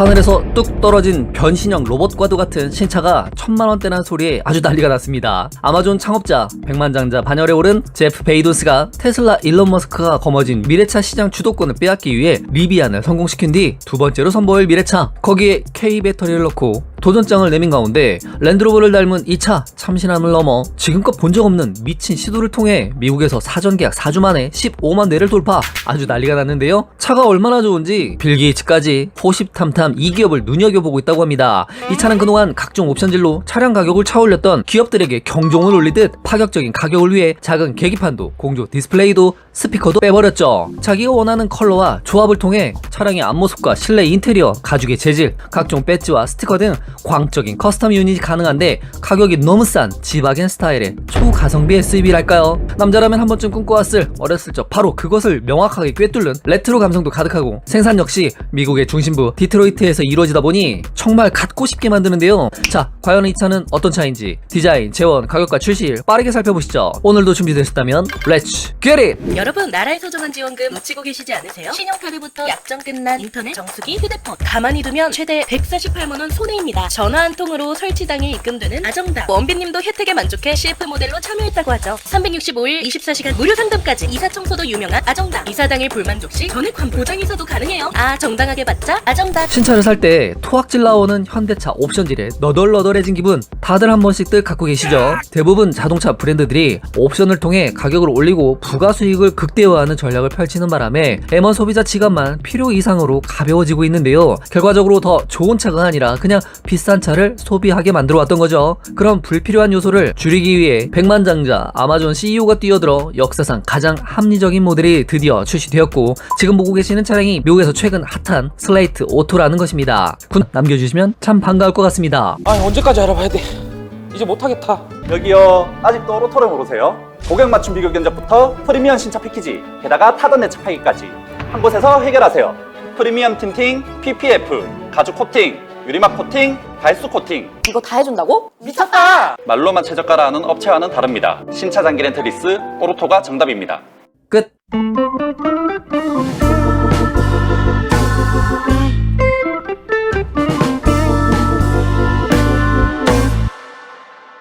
하늘에서 뚝 떨어진 변신형 로봇과도 같은 신차가 천만 원대라는 소리에 아주 난리가 났습니다. 아마존 창업자, 백만장자 반열에 오른 제프 베이도스가 테슬라 일론 머스크가 거머쥔 미래차 시장 주도권을 빼앗기 위해 리비안을 성공시킨 뒤 두 번째로 선보일 미래차. 거기에 K 배터리를 넣고 도전장을 내민 가운데 랜드로버를 닮은 이 차 참신함을 넘어 지금껏 본 적 없는 미친 시도를 통해 미국에서 사전 계약 4주 만에 15만 대를 돌파. 아주 난리가 났는데요. 차가 얼마나 좋은지 빌 게이츠까지 호십탐탐 이 기업을 눈여겨보고 있다고 합니다. 이 차는 그동안 각종 옵션질로 차량 가격을 차올렸던 기업들에게 경종을 울리듯 파격적인 가격을 위해 작은 계기판도 공조 디스플레이도 스피커도 빼버렸죠. 자기가 원하는 컬러와 조합을 통해 차량의 앞모습과 실내 인테리어 가죽의 재질 각종 배지와 스티커 등 광적인 커스텀 유닛이 가능한데 가격이 너무 싼 지바겐 스타일의 초가성비 SUV랄까요? 남자라면 한 번쯤 꿈꿔왔을 어렸을 적 바로 그것을 명확하게 꿰뚫는 레트로 감성도 가득하고 생산 역시 미국의 중심부 디트로이트에서 이루어지다 보니 정말 갖고 싶게 만드는데요. 자, 과연 이 차는 어떤 차인지 디자인, 재원, 가격과 출시일 빠르게 살펴보시죠. 오늘도 준비되셨다면 렛츠 겟잇! 여러분 나라의 소중한 지원금 놓치고 계시지 않으세요? 신용카드부터 약정 끝난 인터넷, 정수기, 휴대폰 가만히 두면 최대 148만원 손해입니다. 전화 한 통으로 설치당일 입금되는 아정당 원빈님도 혜택에 만족해 CF 모델로 참여했다고 하죠. 365일 24시간 무료 상담까지 이사 청소도 유명한 아정당 이사당일 불만족 시 전액 환불 보장이사도 가능해요. 아 정당하게 받자 아정당 신차를 살 때 토악질 나오는 현대차 옵션질에 너덜너덜 해진 기분 다들 한 번씩들 갖고 계시죠? 대부분 자동차 브랜드들이 옵션을 통해 가격을 올리고 부가 수익을 극대화하는 전략을 펼치는 바람에 M1 소비자 지갑만 필요 이상으로 가벼워지고 있는데요. 결과적으로 더 좋은 차가 아니라 그냥 비싼 차를 소비하게 만들어 왔던 거죠. 그럼 불필요한 요소를 줄이기 위해 백만장자 아마존 CEO가 뛰어들어 역사상 가장 합리적인 모델이 드디어 출시되었고 지금 보고 계시는 차량이 미국에서 최근 핫한 슬레이트 오토라는 것입니다. 군 남겨주시면 참 반가울 것 같습니다. 아 언제 까지 알아봐야 돼 이제 못하겠다 여기요. 아직도 오토를 모르세요? 고객 맞춤 비교 견적부터 프리미엄 신차 패키지, 게다가 타던 내차 파기까지 한 곳에서 해결하세요. 프리미엄 틴팅, PPF, 가죽 코팅, 유리막 코팅, 발수 코팅. 이거 다 해준다고? 미쳤다! 말로만 최저가라는 업체와는 다릅니다. 신차 장기 렌트 리스 오로토가 정답입니다. 끝.